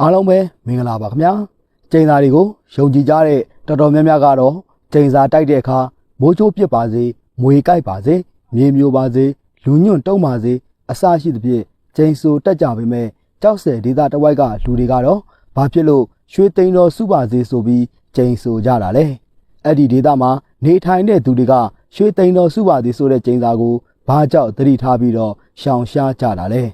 အားလုံးပဲမင်္ဂလာပါခင်ဗျာကျိန်စာတွေကိုယုံကြည်ကြတဲ့တော်တော်များများကတော့ကျိန်စာတိုက်တဲ့အခါမိုးချိုးပစ်ပါစေမွေကြိုက်ပါစေမြေမျိုးပါစေလူညွန့်တုံးပါစေအစရှိသဖြင့်ကျိန်ဆူတက်ကြပေမဲ့ကြောက်စဲဒေသတစ်ဝိုက်ကလူတွေကတော့ဘာဖြစ်လို့ရွှေသိန်းတော်စုပါစေဆိုပြီးကျိန်ဆူကြတာလဲအဲ့ဒီဒေသမှာနေထိုင်တဲ့သူတွေကရွှေသိန်းတော်စုပါစေဆိုတဲ့ကျိန်စာကိုဘာကြောင့်သတိထားပြီးတော့ရှောင်ရှားကြတာလဲ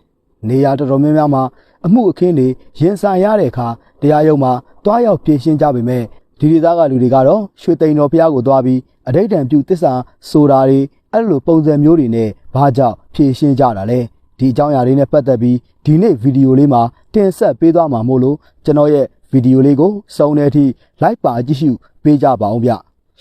နေရာတော်တော်များများမှာ အမှုအခင်းတွေရင်ဆိုင်ရတဲ့အခါတရားရုံးမှာတွားရောက်ပြင်ရှင်းကြပေမဲ့ဒီဒေသကလူတွေကတော့ရွှေသိန်းတော်ဘုရားကိုတွားပြီးအဋိဌံပြုတစ္ဆာဆိုတာတွေအဲ့လိုပုံစံမျိုးတွေနဲ့ဘာကြောင့်ဖြည့်ရှင်းကြတာလဲဒီအကြောင်းအရာတွေနဲ့ပတ်သက်ပြီးဒီနေ့ဗီဒီယိုလေးမှာတင်ဆက်ပေးသွားမှာမို့လို့ကျွန်တော်ရဲ့ဗီဒီယိုလေးကိုစုံတဲ့အထိ like ပါကြည့်ရှုပေးကြပါအောင်ဗျ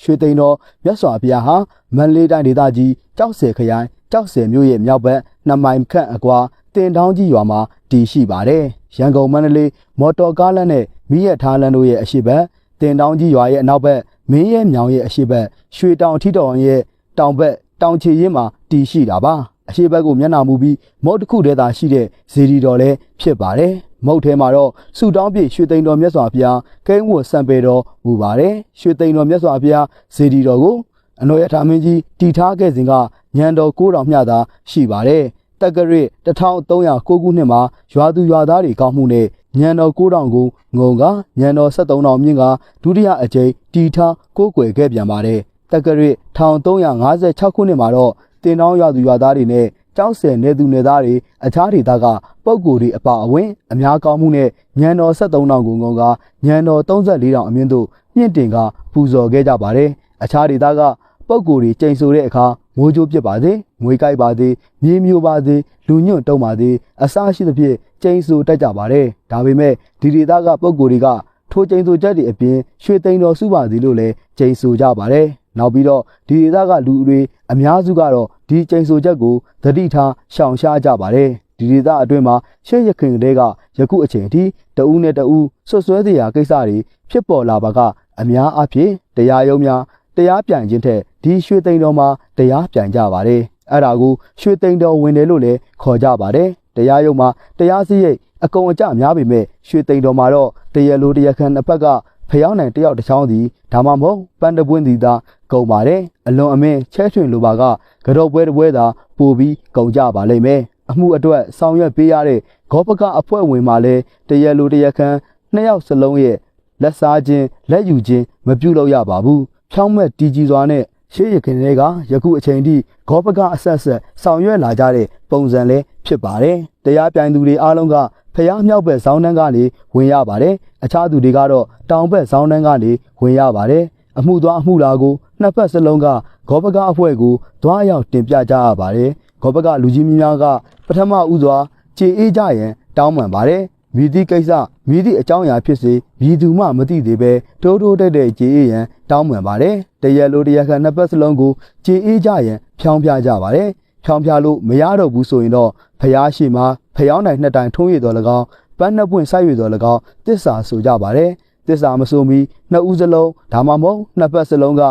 ရွှေသိန်းတော်မြတ်စွာဘုရားဟာမန္တလေးတိုင်းဒေသကြီးကြောက်ဆယ်ခရိုင်ကြောက်ဆယ်မြို့ရဲ့မြောက်ဘက်နှစ်မိုင်ခန့်အကွာ တင်တောင်းကြီးရွာမှာတည်ရှိပါတယ်ရန်ကုန်မန္တလေးမော်တော်ကားလမ်းနဲ့မိရထားလမ်းတို့ရဲ့အရှိတ်တင်တောင်းကြီးရွာရဲ့အနောက်ဘက်မင်းရဲမြောင်ရဲ့အရှိတ်ရွှေတောင်ထီတော်ရဲ့တောင်ဘက်တောင်ချေရင်မှာတည်ရှိတာပါအရှိဘက်ကိုမျက်နှာမူပြီးမုတ်တစ်ခုတည်းသာရှိတဲ့ဇေဒီတော်လည်းဖြစ်ပါတယ်မုတ်ထဲမှာတော့ဆူတောင်းပြည့်ရွှေသိန်းတော်မြတ်စွာဘုရားကိန်းဝတ်စံပေတော်မူပါတယ်ရွှေသိန်းတော်မြတ်စွာဘုရားဇေဒီတော်ကိုအနော်ရထာမင်းကြီးတည်ထားခဲ့စဉ်ကညံတော်ကိုးတော်မျှသာရှိပါတယ် တက္ကရာ1309ခုနှစ်မှာရွာသူရွာသားတွေကောင်းမှုနဲ့ညံတော်9000ကိုငုံကညံတော်73000မြင့်ကဒုတိယအကြိမ်တီထားကိုးကွယ်ခဲ့ပြန်ပါတယ်တက္ကရာ1356ခုနှစ်မှာတော့တင်တောင်းရွာသူရွာသားတွေနဲ့ကျောင်းဆယ်နေသူနေသားတွေအခြားဒေသကပုံကိုယ်တွေအပါအဝင်အများကောင်းမှုနဲ့ညံတော်73000ကိုငုံကညံတော်34000အမြင့်တို့မြင့်တင်ကပူဇော်ခဲ့ကြပါတယ်အခြားဒေသက ပုံကိုယ်တွေကျိန်ဆိုတဲ့အခါမိုးကြိုးပြစ်ပါစေငွေကြိုက်ပါစေမြေမျိုးပါစေလူညွန့်တုံးပါစေအစရှိသဖြင့်ကျိန်ဆိုတက်ကြပါတယ်ဒါပေမဲ့ဒီဒေသကပုံကိုယ်တွေကထိုကျိန်ဆိုချက်တွေအပြင်ရွှေသိန်းတော်စုပါစီလို့လည်းကျိန်ဆိုကြပါတယ်နောက်ပြီးတော့ဒီဒေသကလူတွေအများစုကတော့ဒီကျိန်ဆိုချက်ကိုသတိထားရှောင်ရှားကြပါတယ်ဒီဒေသအတွင်းမှာရှေ့ရခင်ကလေးကယခုအချိန်ထိတဦးနဲ့တဦးဆွဆွဲစရာကိစ္စတွေဖြစ်ပေါ်လာပါကအများအပြည့်တရားရုံးများ တရားပြန်ခြင်းထက်ဒီရွှေသိန်းတော်မှာတရားပြန်ကြပါတယ်အဲ့ဒါကိုရွှေသိန်းတော်ဝင်တယ်လို့လည်းခေါ်ကြပါတယ်တရားရုံးမှာတရားစီရင်အကုန်အကျများပေမဲ့ရွှေသိန်းတော်မှာတော့တရားလိုတရားခံတစ်ဖက်ကဖျောင်းနိုင်တယောက်တစ်ချောင်းစီဒါမှမဟုတ်ပန်းတပွင့်စီသာကုန်ပါတယ်အလွန်အမင်းချဲထွင်လိုပါကကြော့ပွဲတစ်ပွဲသာပို့ပြီးကုန်ကြပါလိမ့်မယ်အမှုအတွက်ဆောင်ရွက်ပေးရတဲ့ဂောပကအဖွဲ့ဝင်မှလည်းတရားလိုတရားခံနှစ်ယောက်စလုံးရဲ့လက်စားခြင်းလက်ယူခြင်းမပြုလုပ်ရပါဘူး ဖြောင်းမဲ့တီကြီးစွာနဲ့ရှေးရခင်တွေကယခုအချိန်ထိဂောပကအဆက်ဆက်ဆောင်ရွက်လာကြတဲ့ပုံစံလေးဖြစ်ပါတယ်တရားပြိုင်သူတွေအားလုံးကဖျားမြောက်ဘက်ဇောင်းနှန်းကနေဝင်ရပါတယ်အခြားသူတွေကတော့တောင်ဘက်ဇောင်းနှန်းကနေဝင်ရပါတယ်အမှုသွားအမှုလာကိုနှစ်ဖက်စလုံးကဂောပကအဖွဲ့ကိုတွားရောက်တင်ပြကြရပါတယ်ဂောပကလူကြီးများကပထမဦးစွာခြေအေးကြရန်တောင်းပန်ပါတယ် မိသည့်ကိစ္စမိသည့်အကြောင်းအရာဖြစ်စေမြည်သူမှမသိသေးပဲတိုးတိုးတက်တက်ခြေအေးရန်တောင်းပန်ပါတယ်တရက်လိုတရက်ခန့်နှစ်ပတ်စလုံးကိုခြေအေးကြရန်ဖြောင်းပြကြပါတယ်ဖြောင်းပြလို့မရတော့ဘူးဆိုရင်တော့ဖျားရှိမှာဖျောင်းနိုင်နှစ်တိုင်ထုံးရတော်၎င်းပန်းနှစ်ပွင့်ဆိုင်ရတော်၎င်းတစ္ဆာဆိုကြပါတယ်တစ္ဆာမဆိုမီနှစ်ဦးစလုံးဒါမှမဟုတ်နှစ်ပတ်စလုံးက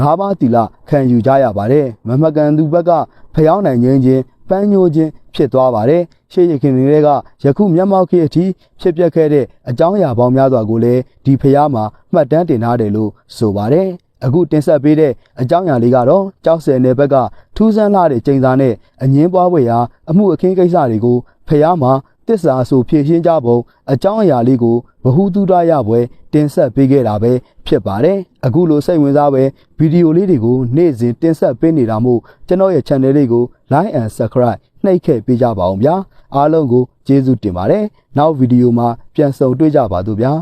ငါးပါးတီလာခံယူကြရပါတယ်မမကန်သူဘက်ကဖျောင်းနိုင်ခြင်းချင်း ပန်းညိုခြင်းဖြစ်သွားပါတယ်ရှေးရခင်တွေကယခုမျက်မှောက်ခေတ်အထိဖြစ်ပျက်ခဲ့တဲ့အကြောင်းအရာပေါင်းများစွာကိုလည်းဒီဖျားမှာမှတ်တမ်းတင်ထားတယ်လို့ဆိုပါတယ်အခုတင်ဆက်ပေးတဲ့အကြောင်းအရာလေးကတော့ကြောက်စဲနယ်ဘက်ကထူးဆန်းလာတဲ့ကျိန်စာနဲ့အငင်းပွားပွဲရာအမှုအခင်းကိစ္စတွေကိုဖျားမှာ တစ္ဆာဆိုဖြည့်ရှင်းကြပုံအကြောင်းအရာလေးကိုဘ ഹു တုဒရပွဲတင်ဆက်ပေးခဲ့တာပဲဖြစ်ပါတယ်အခုလိုစိတ်ဝင်စားပဲဗီဒီယိုလေးတွေကိုနေ့စဉ်တင်ဆက်ပေးနေတာမို့ကျွန်တော်ရဲ့ channel လေးကို like and subscribe နှိပ်ခဲ့ပေးကြပါအောင်ဗျာအားလုံးကိုကျေးဇူးတင်ပါတယ်နောက်ဗီဒီယိုမှာပြန်ဆုံတွေ့ကြပါစို့ဗျာ